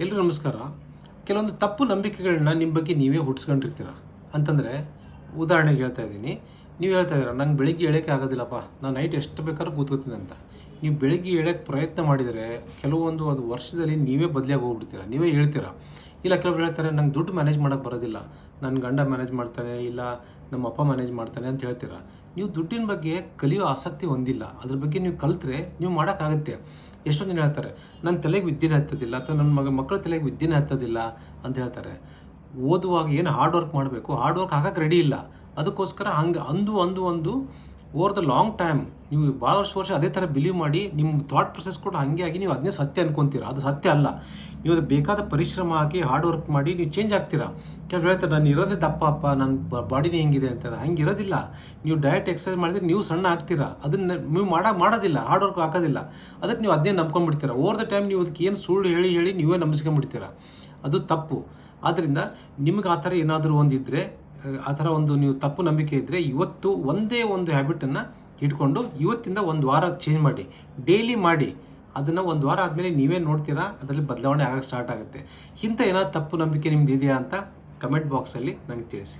ಎಲ್ರಿಗೂ ನಮಸ್ಕಾರ. ಕೆಲವೊಂದು ತಪ್ಪು ನಂಬಿಕೆಗಳನ್ನ ನಿಮ್ಮ ಬಗ್ಗೆ ನೀವೇ ಹುಟ್ಸ್ಕೊಂಡಿರ್ತೀರ? ಅಂತಂದರೆ, ಉದಾಹರಣೆಗೆ ಹೇಳ್ತಾ ಇದ್ದೀನಿ. ನೀವು ಹೇಳ್ತಾ ಇದ್ದೀರ, ನಂಗೆ ಬೆಳಿಗ್ಗೆ ಹೇಳೋಕ್ಕೆ ಆಗೋದಿಲ್ಲಪ್ಪ. ನಾನು ನೈಟ್ ಎಷ್ಟು ಬೇಕಾದ್ರೂ ಕೂತ್ಕೋತೀನಿ ಅಂತ. ನೀವು ಬೆಳಿಗ್ಗೆ ಹೇಳೋಕ್ಕೆ ಪ್ರಯತ್ನ ಮಾಡಿದರೆ, ಕೆಲವೊಂದು ಅದು ವರ್ಷದಲ್ಲಿ ನೀವೇ ಬದಲಾಗಿ ಹೋಗ್ಬಿಡ್ತೀರ? ನೀವೇ ಹೇಳ್ತೀರಾ? ಇಲ್ಲ, ಕೆಲವ್ರು ಹೇಳ್ತಾರೆ, ನಂಗೆ ದುಡ್ಡು ಮ್ಯಾನೇಜ್ ಮಾಡೋಕ್ಕೆ ಬರೋದಿಲ್ಲ. ನನ್ನ ಗಂಡ ಮ್ಯಾನೇಜ್ ಮಾಡ್ತಾನೆ, ಇಲ್ಲ, ನಮ್ಮ ಅಪ್ಪ ಮ್ಯಾನೇಜ್ ಮಾಡ್ತಾನೆ ಅಂತ ಹೇಳ್ತೀರಾ? ನೀವು ದುಡ್ಡಿನ ಬಗ್ಗೆ ಕಲಿಯೋ ಆಸಕ್ತಿ ಹೊಂದಿಲ್ಲ. ಅದ್ರ ಬಗ್ಗೆ ನೀವು ಕಲಿತ್ರೆ ನೀವು ಮಾಡೋಕ್ಕಾಗುತ್ತೆ. ಎಷ್ಟೊಂದು ಜನ ಹೇಳ್ತಾರೆ ನನ್ನ ತಲೆಗೆ ವಿದ್ಯೆನೇ ಹತ್ತೋದಿಲ್ಲ ಅಥವಾ ನನ್ನ ಮಗ, ಮಕ್ಕಳ ತಲೆಗೆ ವಿದ್ಯೆನೇ ಹತ್ತೋದಿಲ್ಲ ಅಂತ ಹೇಳ್ತಾರೆ. ಓದುವಾಗ ಏನು ಹಾರ್ಡ್ ವರ್ಕ್ ಮಾಡಬೇಕು? ಹಾರ್ಡ್ ವರ್ಕ್ ಹಾಕಕ್ಕೆ ರೆಡಿ ಇಲ್ಲ. ಅದಕ್ಕೋಸ್ಕರ ಹಂಗೆ ಅಂದು ಅಂದು ಒಂದು ಓವರ್ ದ ಲಾಂಗ್ ಟೈಮ್ ನೀವು ಭಾಳ ವರ್ಷ ವರ್ಷ ಅದೇ ಥರ ಬಿಲೀವ್ ಮಾಡಿ, ನಿಮ್ಮ ಥಾಟ್ ಪ್ರೊಸೆಸ್ ಕೂಡ ಹಾಗೆ ಆಗಿ ನೀವು ಅದನ್ನೇ ಸತ್ಯ ಅನ್ಕೊಂತೀರ. ಅದು ಸತ್ಯ ಅಲ್ಲ. ನೀವು ಅದು ಬೇಕಾದ ಪರಿಶ್ರಮ ಹಾಕಿ ಹಾರ್ಡ್ ವರ್ಕ್ ಮಾಡಿ, ನೀವು ಚೇಂಜ್ ಆಗ್ತೀರಾ. ಕೆಲವು ಹೇಳ್ತಾರೆ, ನಾನು ಇರೋದೇ ದಪ್ಪ ಅಪ್ಪ ನನ್ನ ಬಾಡಿನೇ ಹೆಂಗಿದೆ ಅಂತ ಹಂಗೆ ಇರೋದಿಲ್ಲ. ನೀವು ಡಯಟ್ ಎಕ್ಸಸೈಸ್ ಮಾಡಿದ್ರೆ ನೀವು ಸಣ್ಣ ಆಗ್ತೀರಾ. ಅದನ್ನು ನೀವು ಮಾಡ, ಮಾಡೋದಿಲ್ಲ. ಹಾರ್ಡ್ ವರ್ಕ್ ಹಾಕೋದಿಲ್ಲ. ಅದಕ್ಕೆ ನೀವು ಅದನ್ನೇ ನಂಬ್ಕೊಂಡ್ಬಿಡ್ತೀರಾ. ಓವರ್ ದ ಟೈಮ್ ನೀವು ಅದಕ್ಕೆ ಏನು ಸುಳ್ಳು ಹೇಳಿ ಹೇಳಿ ನೀವೇ ನಂಬಿಸ್ಕೊಂಡ್ಬಿಡ್ತೀರಾ. ಅದು ತಪ್ಪು. ಆದ್ದರಿಂದ ನಿಮ್ಗೆ ಆ ಥರ ಏನಾದರೂ ಒಂದಿದ್ರೆ ಆ ಥರ ಒಂದು ನೀವು ತಪ್ಪು ನಂಬಿಕೆ ಇದ್ದರೆ ಇವತ್ತು ಒಂದೇ ಒಂದು ಹ್ಯಾಬಿಟನ್ನು ಇಟ್ಕೊಂಡು ಇವತ್ತಿಂದ ಒಂದು ವಾರ ಚೇಂಜ್ ಮಾಡಿ ಡೈಲಿ ಮಾಡಿ. ಅದನ್ನು ಒಂದು ವಾರ ಆದಮೇಲೆ ನೀವೇ ನೋಡ್ತೀರಾ, ಅದರಲ್ಲಿ ಬದಲಾವಣೆ ಆಗೋಕ್ಕೆ ಸ್ಟಾರ್ಟ್ ಆಗುತ್ತೆ. ಇಂಥ ಏನಾದ್ರು ತಪ್ಪು ನಂಬಿಕೆ ನಿಮ್ದು ಇದೆಯಾ ಅಂತ ಕಮೆಂಟ್ ಬಾಕ್ಸಲ್ಲಿ ನನಗೆ ತಿಳಿಸಿ.